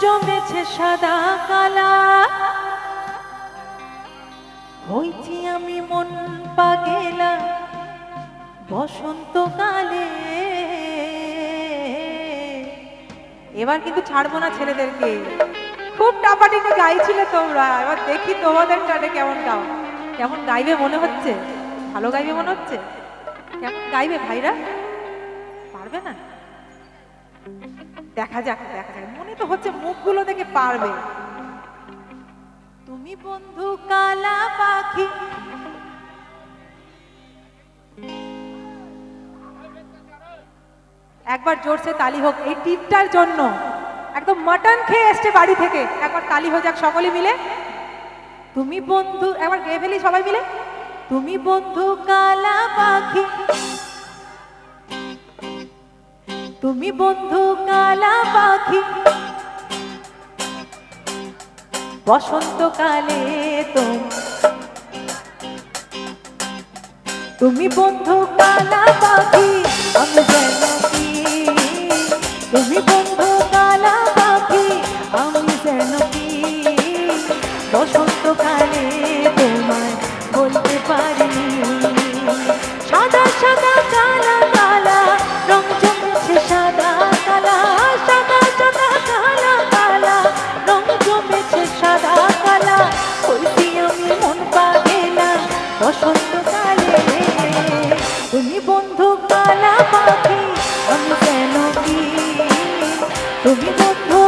জমেছে সাদা কালা। হইছি আমি মন পাগেলা বসন্তকালে। এবার কিন্তু ছাড়বো না ছেলেদেরকে। খুব টাপাটিতে গাইছিলে তোমরা। এবার দেখি তোমাদের টানে কেমন গাও। কেমন গাইবে মনে হচ্ছে? ভালো গাইবে মনে হচ্ছে? কেমন গাইবে ভাইরা? পারবে না? দেখা যাক দেখা যাক। মনে তো হচ্ছে মুখগুলো দেখে পারবে। তুমি বন্ধু কালা পাখি। একবার জোরসে তালি হোক এই টিপটার জন্য। একদম মাটন খেয়ে এসছে বাড়ি থেকে। একবার তালি হয়ে যাক সকলে মিলে। তুমি বন্ধু একবার গেয়ে ফেলি সবাই মিলে। তুমি বন্ধু কালা পাখি। তুমি বন্ধু কালা পাখি। বসন্তকালে তোম বন্ধু কালা পাখি। আমি কি? তুমি বন্ধু কালা পাখি। আমি কি? বসন্তকালে তোমায় বলতে পারিনি। বন্ধু পাখি তুমি বন্ধু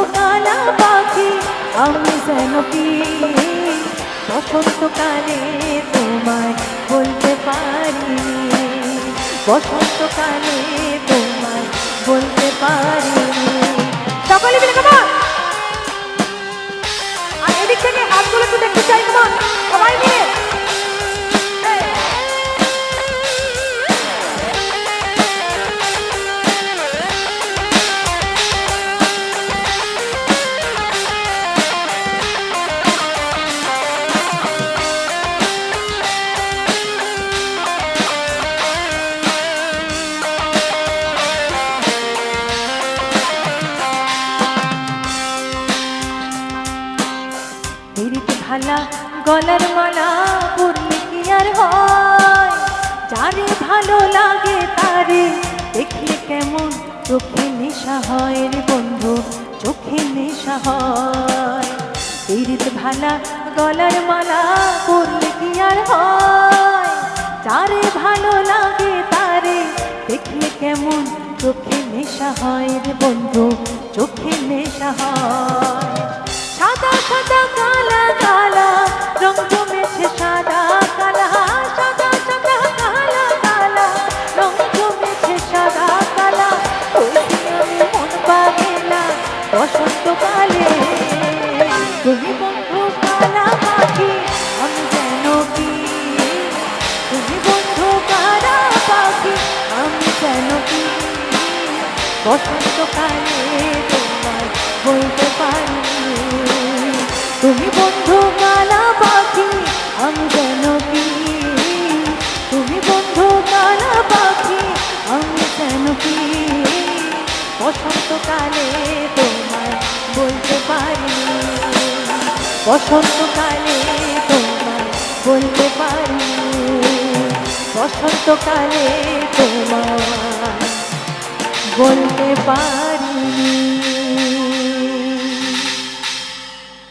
পাখি, আমি যেন বসন্তকালে তোমায় বলতে পারি বসন্তকালে তোমায় বলতে পারি ভালা গলার মালা পড়লে কি আর হয়? যারে ভালো লাগে তারে দেখলে কেমন? চোখে নেশা হয় রে বন্ধু, চোখে নেশা হয়। পিরিত ভালা, গলার মালা পড়লে কি আর হয়? যারে ভালো লাগে তারে দেখলে কেমন? চোখে নেশা হয় রে বন্ধু, চোখে নেশা হয়। বসন্তকালে তুমি বন্ধু কালা পাখি, আমি যেন কি? তুমি বন্ধু কালা পাখি, আমি যেন কি? বসন্তকালে তোমার বলতে পারি তুমি বন্ধু বসন্তকালে তোমার বলতে পারি। বসন্তকালে তোমার বলতে পারি।